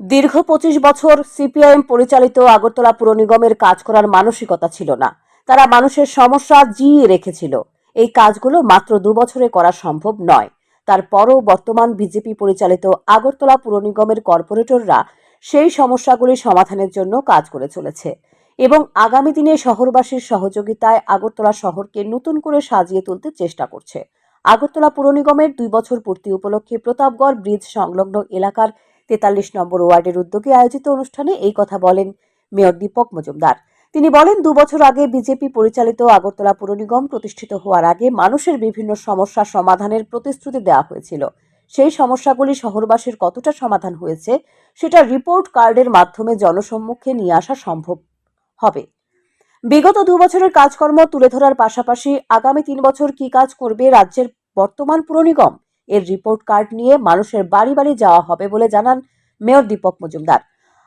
দীর্ঘ পঁচিশ বছর সিপিআইএম পরিচালিত আগরতলা পুর নিগমের কাজ করার মানসিকতা ছিল না। তারা মানুষের সমস্যা জিইয়ে রেখেছিল। এই কাজগুলো মাত্র দু বছরে করা সম্ভব নয়। তারপরও বর্তমান বিজেপি পরিচালিত আগরতলা পুর নিগমের কর্পোরেটররা সেই সমস্যাগুলি সমাধানের জন্য কাজ করে চলেছে এবং আগামী দিনে শহরবাসীর সহযোগিতায় আগরতলা শহরকে নতুন করে সাজিয়ে তুলতে চেষ্টা করছে। আগরতলা পুর নিগমের দুই বছর পূর্তি উপলক্ষে প্রতাপগড় ব্রিজ সংলগ্ন এলাকার তেতাল্লিশ নম্বর ওয়ার্ডের উদ্যোগে আয়োজিত অনুষ্ঠানে এই কথা বলেন মেয়র দীপক মজুমদার। তিনি বলেন, দু বছর আগে বিজেপি পরিচালিত আগরতলা পুর নিগম প্রতিষ্ঠিত হওয়ার আগে মানুষের বিভিন্ন সমস্যা সমাধানের প্রতিশ্রুতি দেওয়া হয়েছিল। সেই সমস্যাগুলি শহরবাসীর কতটা সমাধান হয়েছে, সেটা রিপোর্ট কার্ডের মাধ্যমে জনসম্মুখে নিয়ে আসা সম্ভব হবে। বিগত দু বছরের কাজকর্ম তুলে ধরার পাশাপাশি আগামী তিন বছর কি কাজ করবে রাজ্যের বর্তমান পুর নিগম? এর রিপোর্ট কার্ড নিয়ে মানুষের বাড়ি বাড়ি যাওয়া হবে বলে জানান মেয়র দীপক মজুমদার।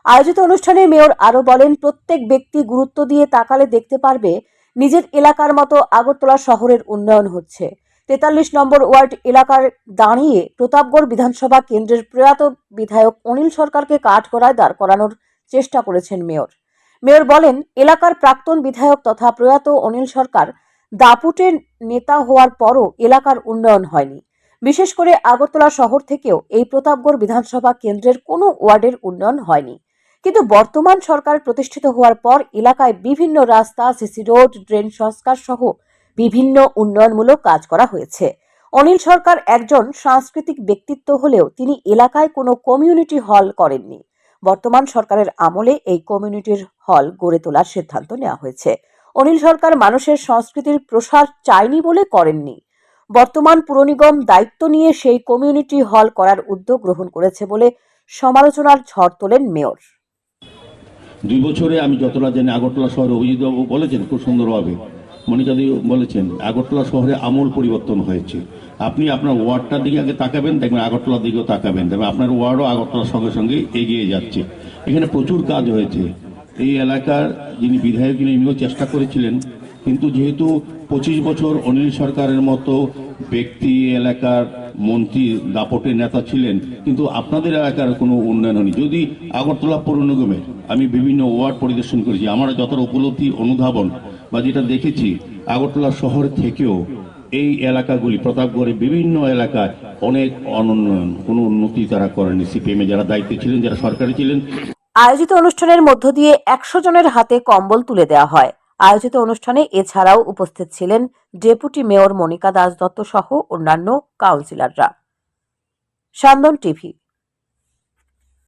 আয়োজিত অনুষ্ঠানে মেয়র আরও বলেন, প্রত্যেক ব্যক্তি গুরুত্ব দিয়ে তাকালে দেখতে পারবে নিজের এলাকার মতো আগরতলা শহরের উন্নয়ন হচ্ছে। তেতাল্লিশ নম্বর ওয়ার্ড এলাকার দাঁড়িয়ে প্রতাপগড় বিধানসভা কেন্দ্রের প্রয়াত বিধায়ক অনিল সরকারকে কাঠগড়ায় দাঁড় করানোর চেষ্টা করেছেন মেয়র। মেয়র বলেন, এলাকার প্রাক্তন বিধায়ক তথা প্রয়াত অনিল সরকার দাপুটের নেতা হওয়ার পরও এলাকার উন্নয়ন হয়নি। বিশেষ করে আগরতলা শহর থেকেও এই প্রতাপগড় বিধানসভা কেন্দ্রের কোনো ওয়ার্ডের উন্নয়ন হয়নি। কিন্তু বর্তমান সরকার প্রতিষ্ঠিত হওয়ার পর এলাকায় বিভিন্ন রাস্তা, সিসি রোড, ড্রেন সংস্কার সহ বিভিন্ন উন্নয়নমূলক কাজ করা হয়েছে। অনিল সরকার একজন সাংস্কৃতিক ব্যক্তিত্ব হলেও তিনি এলাকায় কোনো কমিউনিটি হল করেননি। বর্তমান সরকারের আমলে এই কমিউনিটির হল গড়ে তোলার সিদ্ধান্ত নেওয়া হয়েছে। অনিল সরকার মানুষের সংস্কৃতির প্রসার চায়নি বলে করেননি। বর্তমান পুর নিগম দায়িত্ব নিয়ে সেই কমিউনিটি হল করার উদ্যোগ গ্রহণ করেছে বলে সমালোচনার ঝড় তোলেন মেয়র। দুই বছরে আমি যতটা জানি আগরতলা শহরে অভিজিৎবাবু বলেছেন খুব সুন্দরভাবে। মনিকাদি বলেছেন, আগরতলা শহরে আমূল পরিবর্তন হয়েছে। আপনি আপনার ওয়ার্ডটার দিকে আগে তাকাবেন, দেখবেন আগরতলার দিকেও তাকাবেন। দেখবেন আপনার ওয়ার্ডও আগরতলার সঙ্গে সঙ্গে এগিয়ে যাচ্ছে। এখানে প্রচুর কাজ হয়েছে। এই এলাকার যিনি বিধায়ক, যিনি চেষ্টা করেছিলেন, কিন্তু যেহেতু পঁচিশ বছর অনিল সরকারের মতো ব্যক্তি এলাকার মন্ত্রী দাপটের নেতা ছিলেন, কিন্তু আপনাদের এলাকার কোনো উন্নয়ন হয়নি। যদি আগরতলা পৌর নিগমের আমি বিভিন্ন ওয়ার্ড পরিদর্শন করেছি, আমার যতটা উপলব্ধি, অনুধাবন বা যেটা দেখেছি, আগরতলা শহর থেকেও এই এলাকাগুলি, প্রতাপগড়ের বিভিন্ন এলাকায় অনেক অনুন্নয়ন, কোনো উন্নতি তারা করেনি। সিপিএমে যারা দায়িত্বে ছিলেন, যারা সরকারি ছিলেন। আয়োজিত অনুষ্ঠানের মধ্য দিয়ে একশো জনের হাতে কম্বল তুলে দেওয়া হয়। আয়োজিত অনুষ্ঠানে এছাড়াও উপস্থিত ছিলেন ডেপুটি মেয়র মনিকা দাস দত্ত সহ অন্যান্য কাউন্সিলররা। সান্দন টিভি